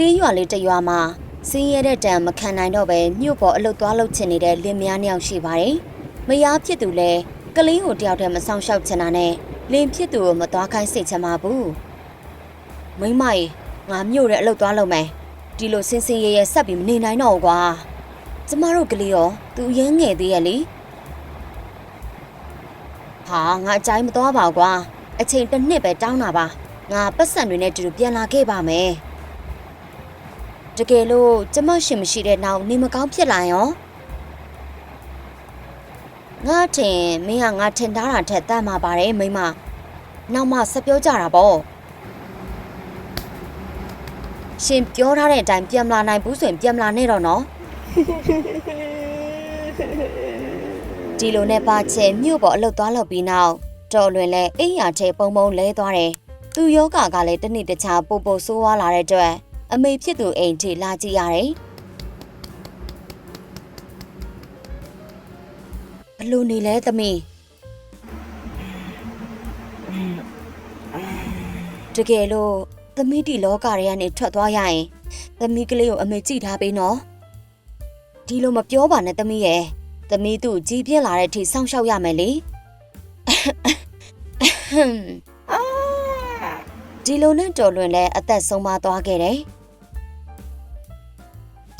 ကျေးရွာလေးတစ်ရွာမှာစင်းရဲတဲ့တံမခံနိုင်တော့ပဲမြို့ပေါ်အလုတ်သွားလုတ်ချင်နေတဲ့လင်မယားနှစ်ယောက်ရှိပါတယ်။မယားဖြစ်သူလဲကလေးကိုတယောက်တည်းမဆောင်ရှောက်ချင်တာနဲ့လင်ဖြစ်သူကိုမသွားခိုင်းစိတ်ချင်ပါဘူး။မိမကြီးငါမြို့တဲ့အလုတ်သွားလုတ်မယ်။ဒီလိုစင်းစင်းရဲရဲဆက်ပြီးမနေနိုင်တော့ဘူးကွာ။ကျမတို့ကလေးရောသူအရင်ငယ်သေးရဲ့လေ။ဟာငါအကြိုင်းမသွားပါဘူးကွာ။အချိန်တစ်နှစ်ပဲတောင်းတာပါ။ငါပတ်စံတွေနဲ့တူတူပြန်လာခဲ့ပါမယ်။ တကယ်လို့ကျမရှင်မရှိတဲ့နောက်နေမကောင်းဖြစ်လာရောငါထင်မင်းကငါထင်ထားတာထက်တတ်မှာပါတယ်မိမနောက်မှဆက်ပြောကြတာပေါ့ရှင်ပြောထားတဲ့အတိုင်းပြန်မလာနိုင်ဘူးဆိုရင်ပြန်မလာနဲ့တော့နော်ဒီလိုနဲ့ပါချေမြို့ပေါ်အလုတ်သွားလောက်ပြီးနောက်တော်လွင်လဲအိယာထဲပုံပုံလဲသွားတယ်သူယောဂကလည်းတစ်နေ့တစ်ခြားပို့ပို့ဆိုးဝါးလာတဲ့အတွက် အမေဖြစ်သူအိမ်ထိလာကြည့်ရတယ်ဘလို့နေလဲသမီးတကယ်လို့သမီးဒီလောကတွေကနေထွက်သွားရရင်သမီးကလေးကိုအမေကြည့်ထားပေးနော်ဒီလိုမပြောပါနဲ့သမီးရဲ့သမီးသူ့ကြီးပြင်းလာတဲ့အထိစောင့်ရှောက်ရမယ်လေဒီလိုနဲ့တော်လွင်လဲအသက်ဆုံးမသွားခဲ့တယ်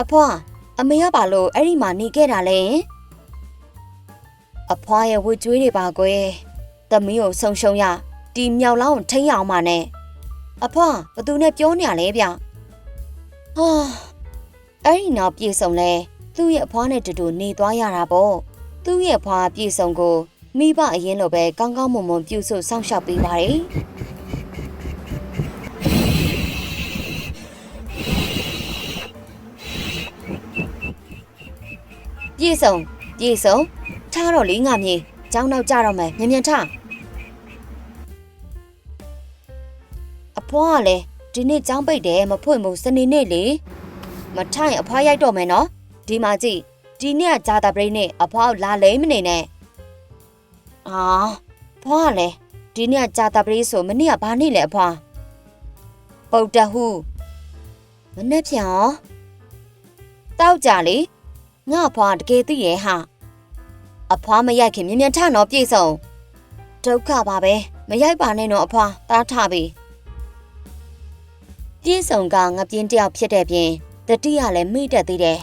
အဖွာအမေကဘာလို့အဲ့ဒီမှာနေခဲ့တာလဲအဖွာရဲ့ဝှကြွေးတွေပါကွယ်သမီးကိုဆုံရှုံရဒီမြောက်လောင်းကိုထိန်းရအောင်ပါနဲ့အဖွာဘသူနဲ့ပြောနေရလဲဗျဟာအဲ့ဒီနောက်ပြေဆုံလဲသူ့ရဲ့အဖွာနဲ့တူတူနေသွားရတာပေါ့သူ့ရဲ့အဖွာပြေဆုံကိုမိဘအရင်လိုပဲကောင်းကောင်းမွန်မွန်ပြုစုစောင့်ရှောက်ပေးပါတယ် ပြေဆုံပြေဆုံထားတော့လေငါမြေကျောင်းနောက်ကြတော့မယ်မြန်မြန်ထားအဖွားကလည်းဒီနေ့ကျောင်းပိတ်တယ်မဖွင့်ဘူးစနေနေ့လေမထိုင်အဖွားရိုက်တော့မယ်နော်ဒီမှာကြည့်ဒီနေ့ကဂျာတာပရိနဲ့အဖွားကိုလာလိမ့်မနေနဲ့အာဖွားကလည်းဒီနေ့ကဂျာတာပရိဆိုမနေ့ကဘာနေ့လဲအဖွားပုတ်တဟုမနေ့ဖြန်ရောတောက်ကြလေ ငါဖွာတကယ်သိရဲ့ဟာအဖွာမရိုက်ခင်မြင်မြန်ထတော့ပြေဆုံးဒုက္ခပါပဲမရိုက်ပါနဲ့တော့အဖွာတားထပြီပြေဆုံးကငပြင်းတယောက်ဖြစ်တဲ့ပြင်တတိယလည်းမိတက်သေးတယ်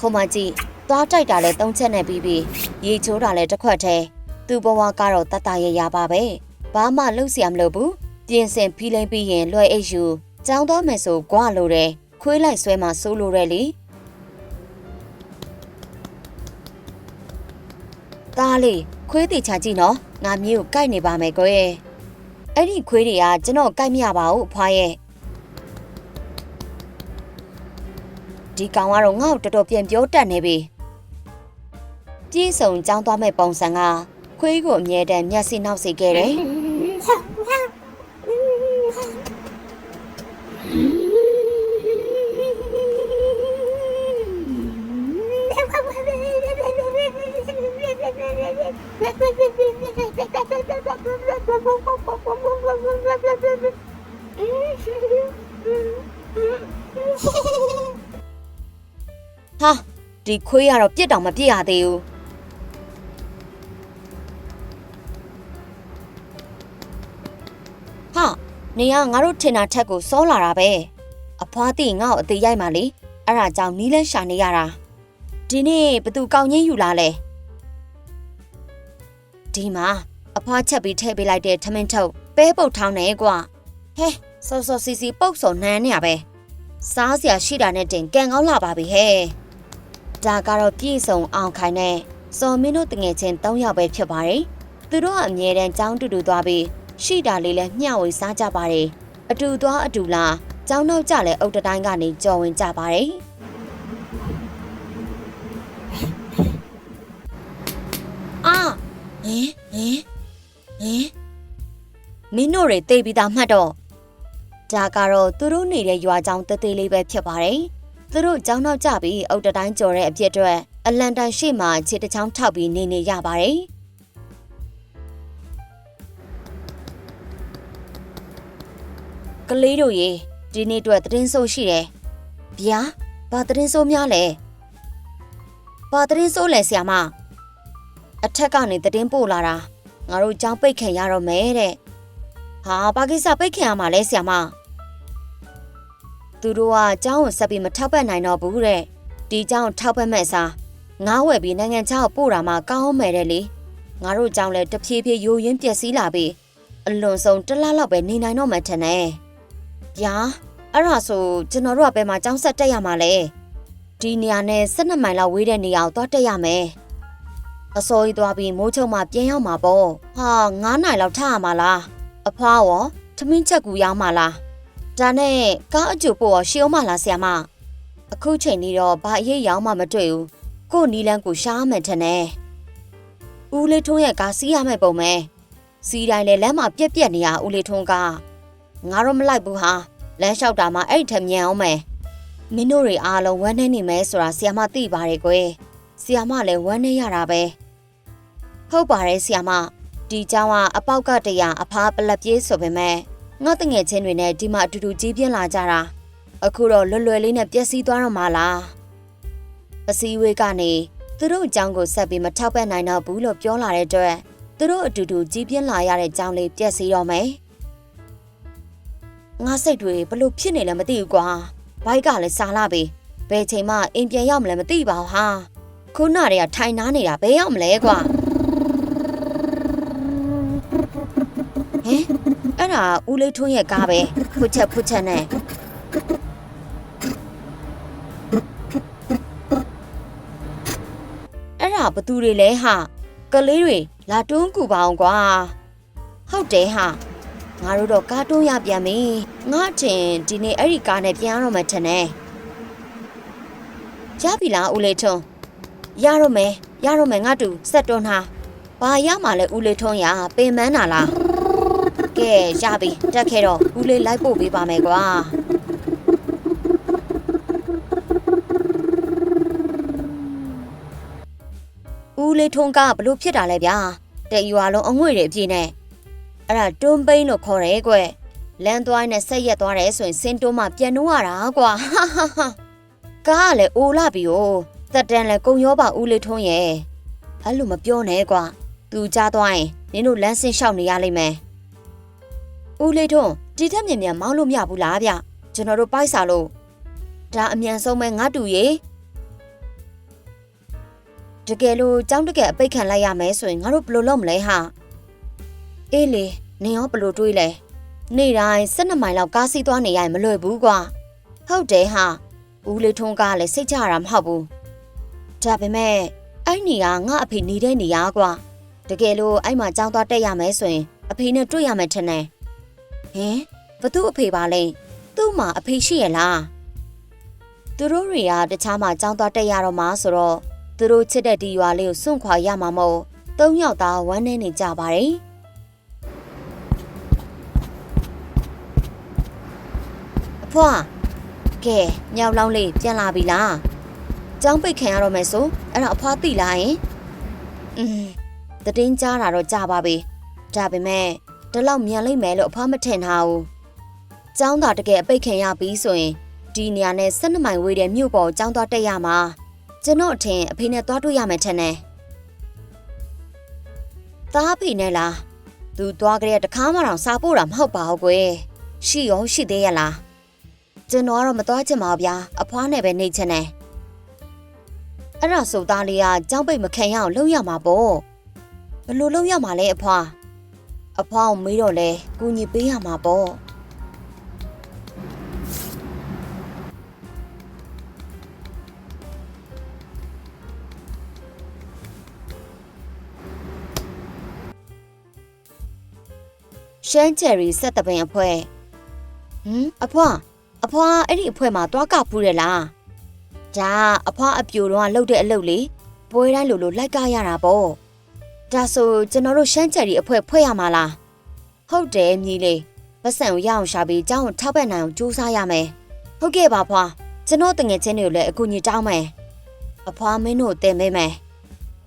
ခုံမကြီးသွားတိုက်တာလဲသုံးချက်နဲ့ပြီးပြီးရေချိုးတာလဲတစ်ခွက်သေးသူ့ဘဝကတော့တတရရပါပဲဘာမှလှုပ်ဆရာမလို့ဘူးပြင်ဆင်ဖီးလိမ့်ပြီးရင်လွှဲအိတ်ယူ ကျောင်းသွားမယ်ဆိုကြွလို့တယ်ခွေးလိုက်ဆွဲမှစိုးလို့တယ်လေတားလေးခွေးတေချာကြည့်နော်ငါမျိုးကိုကြိုက်နေပါမယ်ကွယ်အဲ့ဒီခွေးတွေကကျွန်တော်ကြိုက်မရပါဘူးအဖွားရဲ့ဒီကောင်ကတော့ငါ့ကိုတော်တော်ပြန်ပြောတတ်နေပြီပြေးစုံចောင်းသွားမဲ့ပုံစံကခွေးကိုအမြဲတမ်းမျက်စိနောက်စေခဲ့တယ် ဟာဒီခွေးကတော့ပြစ်တောင်မပြစ်ရသေးဘူးဟာနေကငါတို့ထင်တာထက်ကိုစောလာတာပဲအဖွားတိငါ့ကိုအသေးရိုက်မှလေအဲ့ဒါကြောင့်နီးလဲရှာနေရတာဒီနေ့ဘသူကောင်းချင်းယူလာလဲဒီမှာ အဖွားချက်ပြီးထည့်ပေးလိုက်တဲ့ထမင်းထုတ်ပဲပုတ်ထောင်းနေကွာဟဲစောစောစီစီပုတ်စော်နှမ်းနေရပဲစားစရာရှိတာနဲ့တင်ကန်ကောင်းလာပါပြီဟဲ့ဒါကတော့ပြည့်စုံအောင်ခိုင်နဲ့စော်မင်းတို့တငယ်ချင်း၃ယောက်ပဲဖြစ်ပါတယ်။သူတို့ကအမြဲတမ်းចောင်းတူတူသွားပြီးရှိတာလေးလည်းမျှဝေစားကြပါတယ်။အတူသွားအတူလာចောင်းနောက်ကြလဲအုတ်တတိုင်းကနေကြော်ဝင်ကြပါတယ်။အာဟင်ဟင် ဟင်မင်းတို့တွေတေးပြီးသားမှတ်တော့ဒါကတော့သူတို့နေတဲ့ရွာချောင်းတသေးလေးပဲဖြစ်ပါတယ်။သူတို့ကြောင်းနောက်ကြပြီးအုတ်တတိုင်းကြော်တဲ့အပြစ်အတွက်အလန်တန်ရှိမှခြေတစ်ချောင်းထောက်ပြီးနေနေရပါတယ်ကလေးတို့ရေဒီနေ့အတွက်သတင်းဆိုးရှိတယ်ဗျာဘာသတင်းဆိုးများလဲဘာသတင်းဆိုးလဲဆရာမအထက်ကနေသတင်းပို့လာတာ ငါတို့ကြောင်းပိတ်ခံရတော့မယ်တဲ့ဟာဘာကိစ္စပိတ်ခံရမှာလဲဆရာမသူတို့ကကြောင်းကိုဆက်ပြီးမထောက်ပတ်နိုင်တော့ဘူးတဲ့ဒီကြောင်းထောက်ပတ်မဲ့အစားငားဝယ်ပြီးနိုင်ငံခြားကိုပို့တာမှကောင်းမယ်တဲ့လေငါတို့ကြောင်းလဲတဖြည်းဖြည်းယိုရင်းပျက်စီးလာပြီးအလွန်ဆုံးတစ်လလောက်ပဲနေနိုင်တော့မှထင်တယ်။ဗျာအဲ့ဒါဆိုကျွန်တော်တို့ကဘယ်မှာကြောင်းဆက်တက်ရမှာလဲ။ဒီနေရာနဲ့12မိုင်လောက်ဝေးတဲ့နေရာကိုသွားတက်ရမယ်။ အစိုးရသွားပြီးမိုးချုံမှပြန်ရောက်မှာပေါ့။ဟာ9နိုင်လောက်ထရမှာလား။အဖွားရောသမင်းချက်ကူရောက်မှာလား။ဒါနဲ့ကားအကျိုးပို့ရောရှေးအောင်မလားဆရာမ။အခုချိန်นี้တော့ဘာအရေးရောက်မှမတွေ့ဘူး။ကို့နီလန်းကိုရှားမယ်ထင်တယ်။ဦးလေးထုံးရဲ့ကားစီးရမယ့်ပုံပဲ။စီးတိုင်းလေလမ်းမှာပြက်ပြက်နေရဦးလေးထုံးကငါတော့မလိုက်ဘူးဟာလမ်းလျှောက်တာမှအဲ့ထက်မြန်အောင်မယ်မင်းတို့တွေအားလုံးဝမ်းနေနေမယ်ဆိုတာဆီယမသိပါတယ်ကွယ်ဆီယမလည်းဝမ်းနေရတာပဲ ဟုတ်ပါတယ်ဆီယမဒီเจ้าကအပေါက်ကတရာအဖားပလက်ပြေးဆိုပေမဲ့ငါတငယ်ချင်းတွေနဲ့ဒီမှာအတူတူကြီးပြင်းလာကြတာအခုတော့လွယ်လွယ်လေးနဲ့ပျက်စီးသွားတော့မှလားအစည်းအဝေးကနေသူတို့အကြောင်းကိုဆက်ပြီးမထောက်ပံ့နိုင်တော့ဘူးလို့ပြောလာတဲ့အတွက်သူတို့အတူတူကြီးပြင်းလာရတဲ့အကြောင်းလေးပြက်စီတော့မယ်ငါစိတ်တွေဘလို့ဖြစ်နေလဲမသိဘူးကွာဘိုက်ကလည်းစားလာပြီဘယ်ချိန်မှအိမ်ပြန်ရောက်မလဲမသိပါဘူးဟာခုနတည်းကထိုင်နားနေတာဘယ်ရောက်မလဲကွာ ဟင်အဲ့ဒါဦးလေးထွန်းရဲ့ကားပဲဖွတ်ချက်ဖွတ်ချက်နဲ့အဲ့ဒါဘသူတွေလဲဟာကလေးတွေလာတွန်းကူပါအောင်ကွာဟုတ်တယ်ဟာငါတို့တော့ကားတွန်းရပြန်ပြီငါထင်ဒီနေ့အဲ့ဒီကားနဲ့ပြန်ရတော့မှထင်တယ်ရပြီလားဦးလေးထွန်းရတော့မယ်ရတော့မယ်ငါတူစက်တွန်းထားဘာရမှာလဲဦးလေးထွန်းရပင်မန်းတာလား ကဲရပြီတက်ခဲ့တော့ဦးလေးလိုက်ပို့ပေးပါမယ်ကွာဦးလေးထွန်းကဘလို့ဖြစ်တာလဲဗျာတဲ့ယူအားလုံးအငွေ့တွေအပြည့်နဲ့အဲ့ဒါတွန်းပိန်းလို့ခေါ်တယ်ကွလမ်းသွားနဲ့ဆက်ရက်သွားတယ်ဆိုရင်စင်းတွန်းမှပြန်နှိုးရတာကွာဟာဟာဟာကားကလည်းအိုလာပြီ哦တက်တန်လည်းကုံရောပါဦးလေးထွန်းရဲ့အဲ့လိုမပြောနဲ့ကွာသူကြားသွားရင်နင်တို့လမ်းဆင်းလျှောက်နေရလိမ့်မယ် ဦးလေးထွန်းဒီထက်မြန်မြန်မောင်းလို့မရဘူးလားဗျကျွန်တော်တို့ပိုက်စာလို့ဒါအမြန်ဆုံးပဲငါတူရေတကယ်လို့ကြောင်းတကယ်အပိတ်ခံလိုက်ရမယ်ဆိုရင်ငါတို့ဘယ်လိုလုပ်မလဲဟာအေးလေနင်ရောဘယ်လိုတွေးလဲနေ့တိုင်း12မိုင်လောက်ကားစီးသွားနေရရင်မလွယ်ဘူးကွာဟုတ်တယ်ဟာဦးလေးထွန်းကလည်းစိတ်ချရတာမဟုတ်ဘူးဒါပေမဲ့အဲ့နေကငါအဖေနေတဲ့နေရကွာတကယ်လို့အဲ့မှာကြောင်းသွားတက်ရမယ်ဆိုရင်အဖေနဲ့တွေ့ရမယ်ထင်တယ် ဟင်ဘသူအဖေပါလဲသူ့မှာအဖေရှိရလားသူတို့တွေကတခြားမှာကြောင်းသွားတက်ရတော့မှာဆိုတော့သူတို့ချစ်တဲ့ဒီရွာလေးကိုစွန့်ခွာရမှာမို့သုံးယောက်သားဝမ်းနေနေကြပါတယ်အဖွာကဲညောင်လောင်းလေးပြန်လာပြီလားကျောင်းပိတ်ခံရတော့မယ်ဆိုအဲ့တော့အဖွာသိလားယင်อืมတတင်းကြားတာတော့ကြားပါပြီဒါပေမဲ့ ဒီလောက်မြန်လိမ့်မယ်လို့အဖွာမထင်ထားဘူးကျောင်းသာတကယ်အပိတ်ခံရပြီဆိုရင်ဒီနေရာနဲ့12မိုင်ဝေးတဲ့မြို့ပေါ်ကျောင်းသွားတက်ရမှာကျွန်တော်အထင်အဖေနဲ့သွားတွေ့ရမယ်ထင်တယ်သားအဖေနဲ့လားသူသွားကြတဲ့တခါမှတော့စားဖို့တာမဟုတ်ပါဘူးကွယ်ရှိရောရှိသေးရလားကျွန်တော်ကတော့မသွားချင်ပါဘူးဗျာအဖွားနဲ့ပဲနေချင်တယ်အဲ့ဒါဆိုသားလေးကကြောင်းပိတ်မခံရအောင်လုပ်ရမှာပေါ့ဘယ်လိုလုပ်ရမှာလဲအဖွား အဖွားကိုမေးတော့လဲကူညီပေးရမှာပေါ့ရှမ်းချယ်ရီဆက်တပင်အဖွဲဟမ်အဖွားအဖွားအဲ့ဒီအဖွဲမှာတွားကဖူးတယ်လားဒါအဖွားအပြိုတော့လှုပ်တဲ့အလုပ်လေပွဲတိုင်းလိုလိုလိုက်ကရတာပေါ့ ဒါဆိုကျွန်တော်တို့ရှမ်းချယ်ရီအဖွဲဖွဲ့ရမှာလားဟုတ်တယ်မြည်လေးပတ်စံကိုရအောင်ရှာပြီးကြောင်းကိုထောက်ပံ့နိုင်အောင်ကြိုးစားရမယ်ဟုတ်ကဲ့ပါဖွားကျွန်တော်တငယ်ချင်းတွေကိုလည်းအကူအညီတောင်းမယ်အဖွားမင်းတို့တင်ပေးမယ်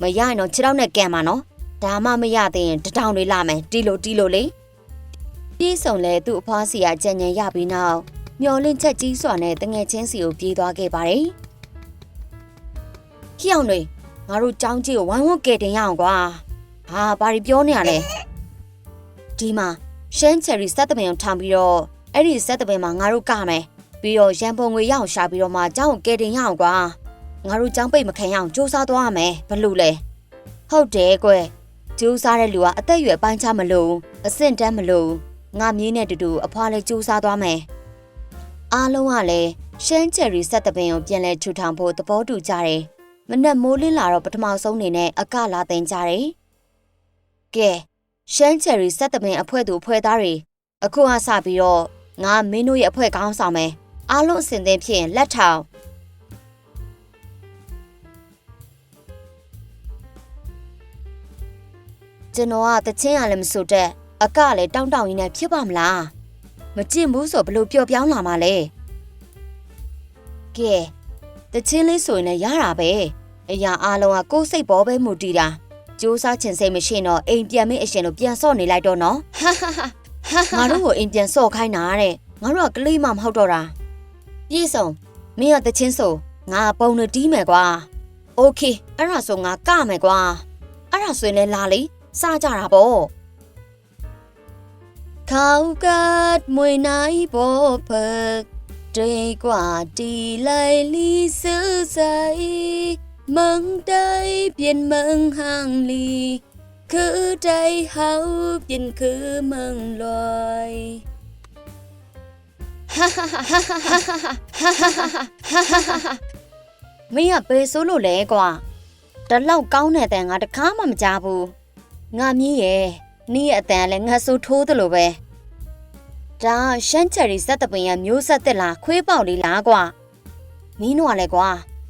မရရင်တော့ခြေထောက်နဲ့ကန်ပါနော်ဒါမှမရသေးရင်တထောင်လေးလာမယ်တီလိုတီလိုလေးပြေးဆောင်လဲသူ့အဖွားစီကကြံ့ညံရပြီးနောက်မျော်လင့်ချက်ကြီးစွာနဲ့တငယ်ချင်းစီကိုပြေးသွားခဲ့ပါတယ်။ကြောင်တွေငါတို့ចောင်းကြီးကိုဝိုင်းဝန်းကယ်တင်ရအောင်ကွာ။ ဟာဘာတွေပြောနေရလဲ။ဒီမှာရှမ်းချယ်ရီစက်တပင်ကိုထောင်ပြီးတော့အဲ့ဒီစက်တပင်မှာငါတို့ကမယ်။ပြီးတော့ရန်ပုံငွေရအောင်ရှာပြီးတော့မှចောင်းကိုကယ်တင်ရအောင်ကွာ။ငါတို့ចောင်းပိတ်မခံရအောင်စူးစမ်းသွားရမယ်ဘလို့လဲ။ဟုတ်တယ်ကွယ်။စူးစမ်းတဲ့လူကအသက်အရွယ်ပိုင်းခြားမလို့အဆင့်တန်းမလို့ငါမြေးနဲ့တူတူအဖွားလေးစူးစမ်းသွားမယ်။အားလုံးကလည်းရှမ်းချယ်ရီစက်တပင်ကိုပြန်လဲထူထောင်ဖို့သဘောတူကြတယ်။မနက်မိုးလင်းလာတော့ပထမဆုံးနေနဲ့အကလာတင်ကြတယ်။ ကဲရှမ်းချယ်ရီစက်တပင်အဖွဲ့သူအဖွဲ့သားတွေအခုအစပြီးတော့ငါမင်းတို့ရဲ့အဖွဲ့ကောင်းဆောင်မယ်။အားလုံးအစဉ်သင်းဖြစ်ရင်လက်ထောင်ကျွန်တော်ကတချင်းရလည်းမဆိုတဲ့ အကလည်းတောင်းတောင်းရင်းနဲ့ဖြစ်ပါမလားမကြည့်ဘူးဆိုဘလို့ပျော်ပြောင်းလာမှာလဲကဲတချင်းလေးဆိုရင်လည်းရတာပဲအရာအားလုံးကကိုယ်စိတ်ပေါ်ပဲမူတည်တာ စူးစားချင်စိတ်မရှိရင်တော့အိမ်ပြန်မင်းအရှင်တို့ပြန်ဆော့နေလိုက်တော့နော်ဟာဟာဟာငါတို့ကိုအိမ်ပြန်ဆော့ခိုင်းတာတဲ့ငါတို့ကကလေးမှမဟုတ်တော့တာပြေဆုံးမင်းကတချင်းဆိုငါပုံနဲ့တီးမယ်ကွာโอเคအဲ့ဒါဆိုငါကမယ်ကွာအဲ့ဒါဆိုရင်လည်းလာလေစားကြတာပေါ့ เขากัดมวยนายบ่เพิกดีกว่ mừng tới biển mừng hàng lì cứ trái hậu biển cứ mừng loài ha ha ha ha ha ha ha ha ha ha ha မင်းကဘယ်ဆိုးလို့လဲကွာတလောက်ကောင်းတဲ့အတန်ငါတခါမှမကြားဘူးငါမြင်းရဲ့နေ့ရဲ့အတန်လည်းငါဆိုးထိုးသလိုပဲဒါရှမ်းချယ်ရီဇက်တပင်ရမျိုးဆက်တက်လားခွေးပေါက်လေးလားကွာမင်းတို့ကလည်းကွာ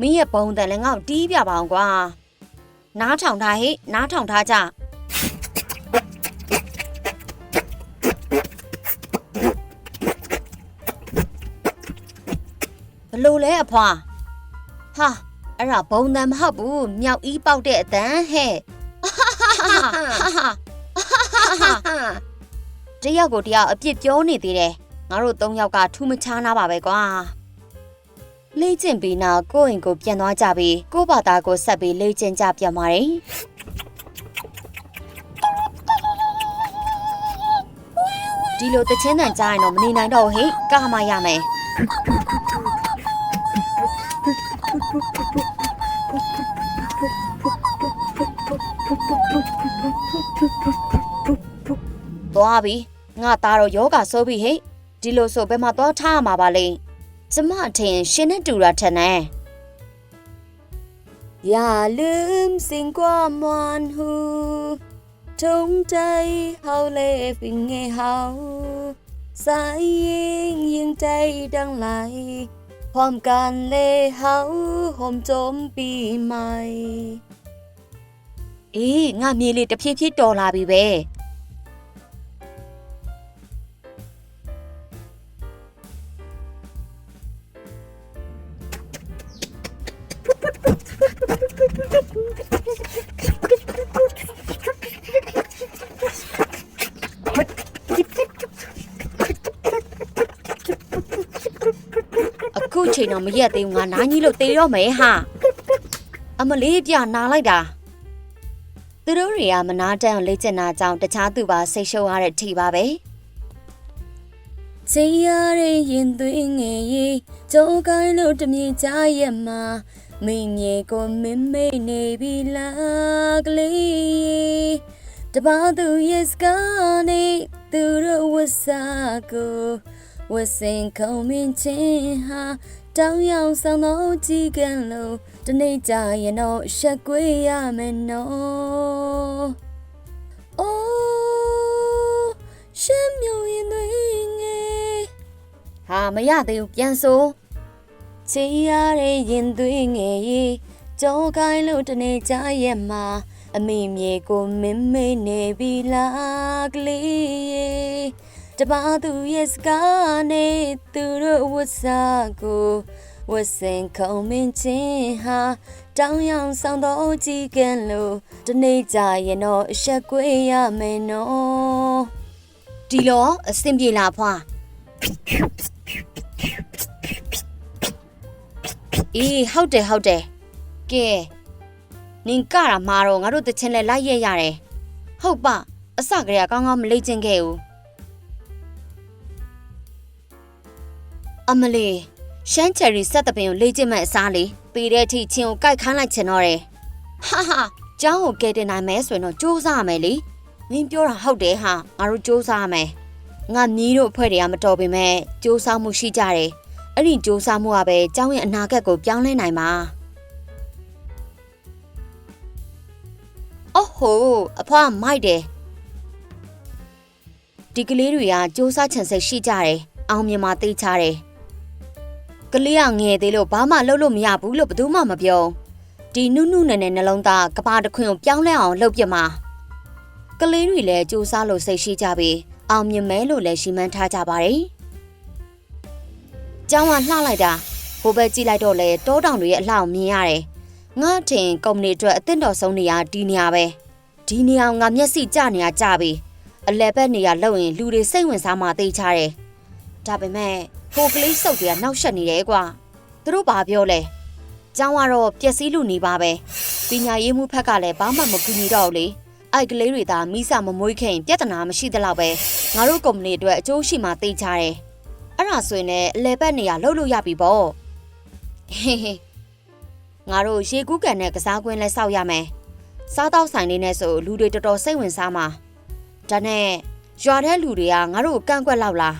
မင်းရဲ့ဘုံတန်လည်းငါ့ကိုတီးပြပါအောင်ကွာနားထောင်ထားဟိနားထောင်ထားကြဘလို့လဲအဖွာဟာအဲ့ဒါဘုံတန်မဟုတ်ဘူးမြောက်အီးပေါက်တဲ့အတန်ဟဲ့တယောက်ကိုတယောက်အပြစ်ပြောနေသေးတယ်ငါတို့သုံးယောက်ကထူးမခြားနာပါပဲကွာ လေ့ကျင့်ပြီးနောက်ကိုယ့်အိမ်ကိုပြန်သွားကြပြီးကိုယ့်ဘာသာကိုဆက်ပြီးလေ့ကျင့်ကြပြန်ပါတယ်ဒီလိုတချင်းတန်ကြားရင်တော့မနေနိုင်တော့ဘူးဟိကာမရမယ်သွားပြီငါသားတော့ယောဂဆိုးပြီဟဲ့ဒီလိုဆိုဘယ်မှာသွားထားရမှာပါလဲ ကျမအထင်ရှင်နဲ့တူတာထက်နဲ့อย่าลืมสิ่งความหวานหูทงใจเฮาเล่ฟิงให้เฮาสายยิงยิงใจดังไหลพร้อมกันเล่เฮาห่มโจมปีใหม่အေးငါမြေလေးတဖြည်းဖြည်းတော်လာပြီပဲ ခုချိန်တော့မရက်သေးဘူးငါနားကြီးလို့တေတော့မယ်ဟာအမလေးပြနာလိုက်တာသူတို့တွေကမနာတန်ကိုလေ့ကျင့်တာကြောင့်တခြားသူပါစိတ်ရှုပ်ရတဲ့ထိပါပဲချိန်ရတဲ့ရင်သွင်းငယ်ရေးကြုံကိုင်းလို့တမြေကြရဲ့မှာမင်းမြေကိုမင်းမိတ်နေပြီလားကလေးတပါသူရဲ့စကားနဲ့သူတို့ဝဆာကိုဝစင်ခုံမင်းချင်းဟာ တောင်းရောင်ဆောင်တော့ကြည်ကန်လို့တနေ့ကြရင်တော့ရှက်ကွေးရမယ်နော်အိုးရှမ်းမြောင်ရင်သွေးငယ်ဟာမရသေးဘူးပြန်ဆိုချီရတဲ့ရင်သွေးငယ်ရေကြောကိုင်းလို့တနေ့ကြရဲ့မှာအမိမြေကိုမင်းမေးနေပြီလားကလေးရေ တပါသူရဲ့စကားနဲ့သူတို့ဝတ်စားကိုဝတ်စင်ခုံမင်းချင်းဟာတောင်းရောင်ဆောင်တော့ကြည့်ကန်လို့တနေ့ကြရင်တော့အဆက်ကွေးရမယ်နော်ဒီလောအဆင်ပြေလားဖွာအေးဟုတ်တယ်ဟုတ်တယ်ကဲနင်ကတာမှာတော့ငါတို့တချင်းလဲလိုက်ရရတယ်ဟုတ်ပါအစကတည်းကကောင်းကောင်းမလိမ့်ကျင်ခဲ့ဘူး အမလီရှမ်းချယ်ရီဆက်တပင်ကိုလေ့ကျင့်မဲ့အစားလေးပြီးတဲ့အထိချင်းကိုကြိုက်ခန်းလိုက်ချင်တော့တယ်ဟာဟာကျောင်းကိုကဲတင်နိုင်မယ်ဆိုရင်တော့စူးစမ်းရမယ်လေမင်းပြောတာဟုတ်တယ်ဟာငါတို့စူးစမ်းရမယ်ငါမြီးတို့အဖွဲ့တွေကမတော်ပေမဲ့စူးစမ်းမှုရှိကြတယ်အဲ့ဒီစူးစမ်းမှုကပဲကျောင်းရဲ့အနာဂတ်ကိုပြောင်းလဲနိုင်မှာအော်ဟိုအဖွားမိုက်တယ်ဒီကလေးတွေကစူးစမ်းချင်စိတ်ရှိကြတယ်အောင်မြင်မှာသိချတယ် ကလေးကငယ်သေးလို့ဘာမှလုပ်လို့မရဘူးလို့ဘယ်သူမှမပြောဒီနုနုနယ်နယ်နှလုံးသားကဘာတစ်ခွင်ကိုပြောင်းလဲအောင်လုပ်ပြမှာကလေးတွေလည်းစူးစမ်းလို့စိတ်ရှိကြပြီးအောင်မြင်မဲလို့လည်းရှိမှန်းထားကြပါတယ်ကျောင်းကလှလိုက်တာဟိုဘက်ကြည့်လိုက်တော့လေတောတောင်တွေရဲ့အလှအောင်မြင်ရတယ်ငါထင်ကုမ္ပဏီအတွက်အသင့်တော်ဆုံးနေရာဒီနေရာပဲဒီနေရာကိုငါမျက်စိကျနေရကြပြီအလဲဘက်နေရာလောက်ရင်လူတွေစိတ်ဝင်စားမှသိချတယ်ဒါပေမဲ့ ဟိုကလေးစုပ်တွေကနှောက်ရှက်နေတယ်ကွာသူတို့ဘာပြောလဲကျောင်းကတော့ပျက်စီးလူနေပါပဲပညာရေးမှုဖက်ကလည်းဘာမှမကူညီတော့ဘူးလေအဲ့ကလေးတွေသာမိစာမမွေးခင်ပြဿနာမရှိသလောက်ပဲငါတို့ကုမ္ပဏီအတွက်အကျိုးရှိမှသိချတယ်အဲ့ဒါဆိုရင်လည်းအလဲဘက်နေရလှုပ်လို့ရပြီပေါ့ဟေးဟေးငါတို့ရေကူးကန်နဲ့ကစားကွင်းလဲစောက်ရမယ်စားတော့ဆိုင်လေးနဲ့ဆိုလူတွေတော်တော်စိတ်ဝင်စားမှာဒါနဲ့ရွာတဲ့လူတွေကငါတို့ကိုကန့်ကွက်လောက်လား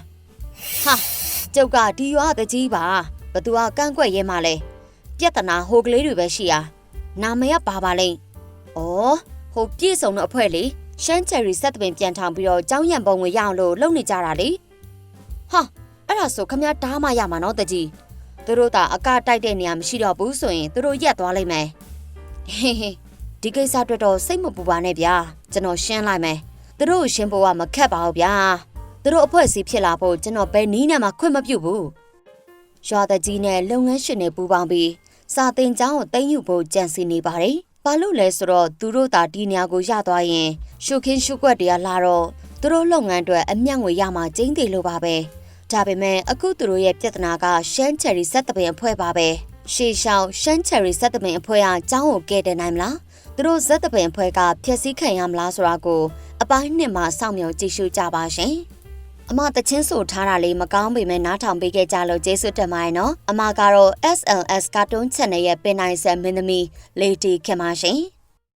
ဟာ ကျုပ်ကဒီရွာတကြီးပါဘသူကကန့်ကွက်ရဲမှလဲပြက်တနာဟိုကလေးတွေပဲရှိရာနာမည်ကဘာပါလိမ့်ဩဟိုပြည့်စုံတဲ့အဖွဲလေရှမ်းချယ်ရီဆက်တပင်ပြန်ထောင်ပြီးတော့ကျောင်းရံပုံငွေရအောင်လို့လုပ်နေကြတာလေဟာအဲ့ဒါဆိုခမရတားမရမှာနော်တကြီးသူတို့သာအကတိုက်တဲ့နေရာမရှိတော့ဘူးဆိုရင်သူတို့ရက်သွားလိမ့်မယ်ဟေးဟေးဒီကိစ္စအတွက်တော့စိတ်မပူပါနဲ့ဗျာကျွန်တော်ရှင်းလိုက်မယ်သူတို့ကိုရှင်းဖို့ကမခက်ပါဘူးဗျာ သူတို့အဖွဲ့အစည်းဖြစ်လာဖို့ကျွန်တော်ဘယ်နည်းနဲ့မှခွင့်မပြုဘူး။ရွာတကြီးနဲ့လုပ်ငန်းရှင်တွေပူးပေါင်းပြီးစာတင်ကျောင်းကိုတင်ယူဖို့ကြံစီနေပါတယ်။ဘာလို့လဲဆိုတော့သူတို့သာဒီနေရာကိုရသွားရင်ရှုခင်းရှုကွက်တွေကလာတော့သူတို့လုပ်ငန်းအတွက်အမျက်ငွေရမှာကျင်းသေးလို့ပါပဲ။ဒါပေမဲ့အခုသူတို့ရဲ့ပြဿနာကရှမ်းချယ်ရီဆက်တပင်အဖွဲ့ပါပဲ။ရှေရှောင်းရှမ်းချယ်ရီဆက်တပင်အဖွဲ့ကကျောင်းကိုကဲတင်နိုင်မလား။သူတို့ဇက်တပင်အဖွဲ့ကဖျက်ဆီးခံရမလားဆိုတာကိုအပိုင်းနှစ်မှာစောင့်မျှော်ကြည့်ရှုကြပါရှင်။ အမတချင်းဆိုထားတာလေးမကောင်းပေမဲ့နားထောင်ပေးခဲ့ကြလို့ကျေးဇူးတင်ပါတယ်နော်အမကတော့ SLS Cartoon Channel ရဲ့ပင်နိုင်ဆက်မင်းသမီး Lady ခင်ပါရှင်